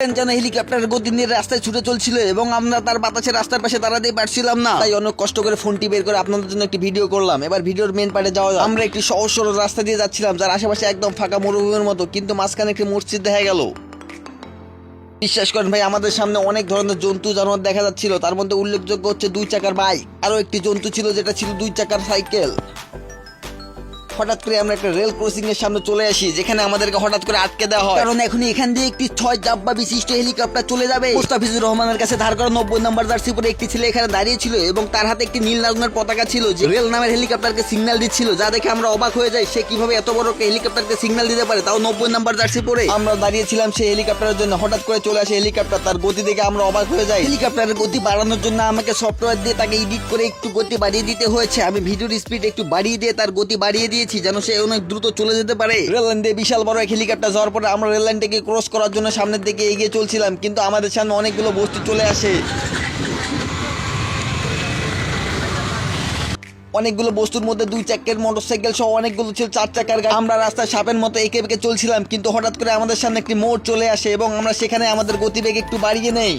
যেন হেলিকপ্টারের গতি নিয়ে রাস্তায় ছুটে চলছিল এবং আমরা তার বাতাসে রাস্তার পাশে দাঁড়াতেই পারছিলাম না। তাই অনেক কষ্ট করে ফোনটি বের করে আপনাদের জন্য একটি ভিডিও করলাম। এবার ভিডিওর মেন পার্টে যাওয়া। আমরা একটি সহজ সরল রাস্তা দিয়ে যাচ্ছিলাম, যার আশেপাশে একদম ফাঁকা মরুভূমির মতো, কিন্তু মাঝখানে একটি মসজিদ দেখা গেল। বিশ্বাস করেন ভাই, আমাদের সামনে অনেক ধরনের জন্তু জানোয়ার দেখা যাচ্ছিল। তার মধ্যে উল্লেখযোগ্য হচ্ছে দুই চাকার বাইক। আরও একটি জন্তু ছিল, যেটা ছিল দুই চাকার সাইকেল। হঠাৎ করে আমরা একটা রেল ক্রসিং এর সামনে চলে আসি যেখানে আমাদেরকে হঠাৎ করে আটকে দেওয়া হয়। কারণ এখন এখান দিয়ে একটি ছয় জাব্বা বিশিষ্ট হেলিকপ্টার চলে যাবে। মুস্তাফিজুর রহমানের কাছে ধার করা নব্বই নম্বর জার্সি পরে একটি ছেলে এখানে দাঁড়িয়ে ছিল এবং তার হাতে একটি নীল রঙের পতাকা ছিল যে রেল নামের হেলিকপ্টারকে সিগন্যাল দিচ্ছিল। যা দেখে আমরা অবাক হয়ে যাই সে কীভাবে এত বড় একটা হেলিকপ্টারকে সিগন্যাল দিতে পারে তাও নব্বই নম্বর জার্সি পরে আমরা দাঁড়িয়েছিলাম সেই হেলিকপ্টারের জন্য হঠাৎ করে চলে আসে হেলিকপ্টার তার গতি দেখে আমরা অবাক হয়ে যাই। হেলিকপ্টারের গতি বাড়ানোর জন্য আমাকে সফটওয়্যার দিয়ে তাকে এডিট করে একটু গতি বাড়িয়ে দিতে হয়েছে। আমি ভিডিওর স্পিড একটু বাড়িয়ে দিয়ে তার গতি বাড়িয়ে দিয়েছি। যেন সে অনেক দ্রুত চলে যেতে পারে। রেল লাইন দিয়ে বিশাল বড় এক হেলিকপ্টার যাওয়ার পরে আমরা রেল লাইনটাকে ক্রস করার জন্য সামনের দিকে এগিয়ে চলছিলাম, কিন্তু আমাদের সামনে অনেকগুলো বস্তু চলে আসে। অনেকগুলো বস্তুর মধ্যে দুই চাক্কের মোটরসাইকেল সহ অনেকগুলো ছিল, চার চাকার গাড়ি। আমরা রাস্তায় সাপের মতো এঁকে বেঁকে চলছিলাম, কিন্তু হঠাৎ করে আমাদের সামনে একটি মোড় চলে আসে এবং আমরা সেখানে আমাদের গতিবেগ একটু বাড়িয়ে নেই।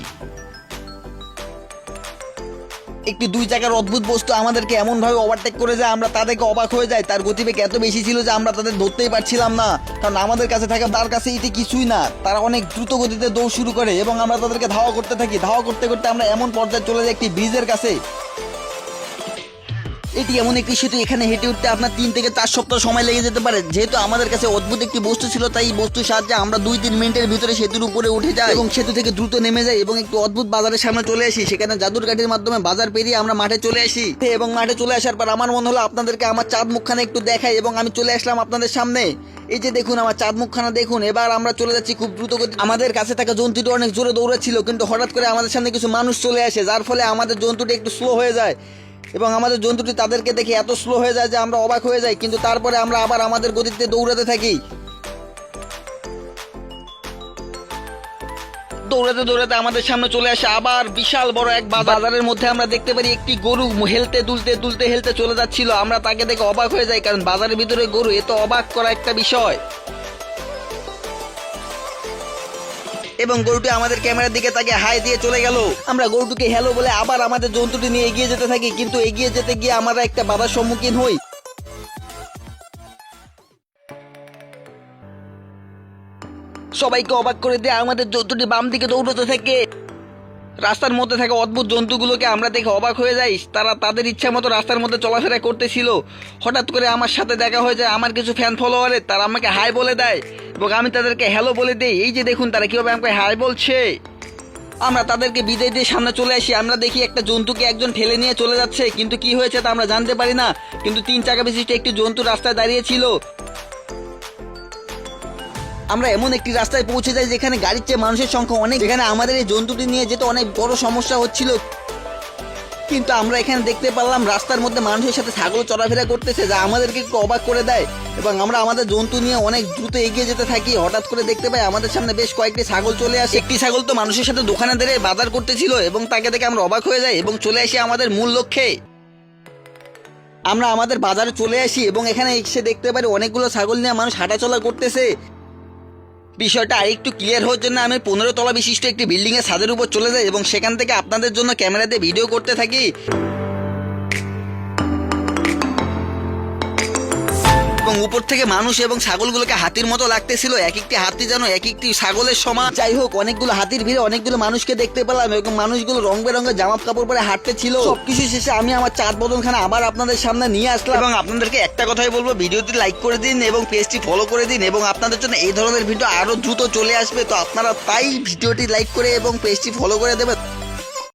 একটি দুই চাকার অদ্ভুত বস্তু আমাদেরকে এমন ভাবে ওভারটেক করে যায় আমরা তাদেরকে অবাক হয়ে যাই। তার গতিবেগ এত বেশি ছিল যে আমরা তাদের ধরতেই পারছিলাম না। কারণ আমাদের কাছে থাকা, তার কাছে এটি কিছুই না। তারা অনেক দ্রুত গতিতে দৌড় শুরু করে এবং আমরা তাদেরকে ধাওয়া করতে থাকি। ধাওয়া করতে করতে আমরা এমন পর্যায়ে চলে যাই একটি ব্রিজের কাছে। এটি এমন একটি সেতু, এখানে হেঁটে উঠতে আপনার তিন থেকে চার সপ্তাহ সময় লেগে যেতে পারে। যেহেতু আমাদের কাছে অদ্ভুত একটি বস্তু ছিল, তাই এই বস্তুর সাহায্যে আমরা দুই তিন মিনিটের ভিতরে সেতুর উপরে উঠে যাই এবং সেতু থেকে দ্রুত নেমে যাই এবং একটু অদ্ভুত বাজারের সামনে চলে আসি। সেখানে জাদুর গাড়ির মাধ্যমে বাজার পেরিয়ে আমরা মাঠে চলে আসি। এবং মাঠে চলে আসার পর আমার মনে হলো আপনাদেরকে আমার চাঁদ মুখখানে একটু দেখাই এবং আমি চলে আসলাম আপনাদের সামনে। এই যে দেখুন, আমার চাঁদ মুখখানা দেখুন, এবার আমরা চলে যাচ্ছি খুব দ্রুত গতি আমাদের কাছে থাকা জন্তুটি অনেক জোরে দৌড়াচ্ছিল, কিন্তু হঠাৎ করে আমাদের সামনে কিছু মানুষ চলে আসে, যার ফলে আমাদের জন্তুটি একটু স্লো হয়ে যায়। এবং আমাদের জন্তুটি তাদেরকে দেখে এত স্লো হয়ে যায় যে আমরা অবাক হয়ে যাই, কিন্তু তারপরে আমরা আবার আমাদের গতিতে দৌড়াতে থাকি। দৌড়াতে দৌড়াতে আমাদের সামনে চলে আসে আবার বিশাল বড় এক বাজার। বাজারের মধ্যে আমরা দেখতে পারি একটি গরু হেলতে, দুলতে দুলতে, হেলতে চলে যাচ্ছিল। আমরা তাকে দেখে অবাক হয়ে যাই, কারণ বাজারের ভিতরে গরু, এ তো অবাক করা একটা বিষয়। এবং গরুটি আমাদের ক্যামেরার দিকে তাকে হাই দিয়ে চলে গেল। আমরা গরুটিকে হ্যালো বলে আবার আমাদের জন্তুটি নিয়ে এগিয়ে যেতে থাকি, কিন্তু এগিয়ে যেতে গিয়ে আমরা একটা বাধার সম্মুখীন হই। সবাইকে অবাক করে দিয়ে আমাদের জন্তুটি বাম দিকে দৌড়তে থাকে। রাস্তার মধ্যে থাকা অদ্ভুত জন্তুগুলোকে আমরা দেখে অবাক হয়ে যাই। তারা তাদের ইচ্ছা মতো রাস্তার মধ্যে চলাফেরা করতেছিল। হঠাৎ করে আমার সাথে দেখা হয়ে যায় আমার কিছু ফ্যান ফলোয়ারের তারা আমাকে হাই বলে দেয় এবং আমি তাদেরকে হ্যালো বলে দিই। এই যে দেখুন, তারা কীভাবে আমাকে হাই বলছে। আমরা তাদেরকে বিদায় দিয়ে সামনে চলে আসি। আমরা দেখি একটা জন্তুকে একজন ঠেলে নিয়ে চলে যাচ্ছে। কিন্তু কি হয়েছে তা আমরা জানতে পারি না। কিন্তু তিন চাকা বিশিষ্ট একটি জন্তু রাস্তায় দাঁড়িয়ে ছিল। আমরা এমন একটি রাস্তায় পৌঁছে যাই যেখানে গাড়ির চেয়ে মানুষের সংখ্যা অনেক। যেখানে আমাদের এই জন্তুটি নিয়ে যেতে অনেক বড় সমস্যা হচ্ছিল। কিন্তু আমরা এখানে দেখতে পারলাম রাস্তার মধ্যে মানুষের সাথে ছাগল চলাফেরা করতেছে, যা আমাদেরকে একটু অবাক করে দেয়। এবং আমরা আমাদের জন্তু নিয়ে অনেক দ্রুত এগিয়ে যেতে থাকি। হঠাৎ করে দেখতে পাই আমাদের সামনে বেশ কয়েকটি ছাগল চলে আসে। একটি ছাগল তো মানুষের সাথে দোকানে দাঁড়িয়ে বাজার করতেছিল এবং তাকে দেখে আমরা অবাক হয়ে যাই এবং চলে আসি আমাদের মূল লক্ষ্যে। আমরা আমাদের বাজারে চলে আসি এবং এখানে এসে দেখতে পারি অনেকগুলো ছাগল নিয়ে মানুষ হাঁটাচলা করতেছে। বিষয়টা আরেকটু ক্লিয়ার হওয়ার জন্য আমি পনেরো তলা বিশিষ্ট একটি বিল্ডিংয়ের ছাদের উপর চলে যাই এবং সেখান থেকে আপনাদের জন্য ক্যামেরাতে ভিডিও করতে থাকি। এবং উপর থেকে মানুষ এবং ছাগলগুলোকে হাতির মতো লাগতেছিল। এক একটি হাতি যেন এক একটি ছাগলের সমান। যাই হোক, অনেকগুলো হাতির ভিড়ে অনেকগুলো মানুষকে দেখতে পেলাম এবং মানুষগুলো রং বেরঙের জামা কাপড় পরে হাঁটতে ছিল। সবকিছু শেষে আমি আমার চাঁদ বদনখানা আবার আপনাদের সামনে নিয়ে আসলাম। এবং আপনাদেরকে একটা কথাই বলব, ভিডিওটি লাইক করে দিন এবং পেজটি ফলো করে দিন এবং আপনাদের জন্য এই ধরনের ভিডিও আরও দ্রুত চলে আসবে। তো আপনারা তাই ভিডিওটি লাইক করে এবং পেজটি ফলো করে দেবেন।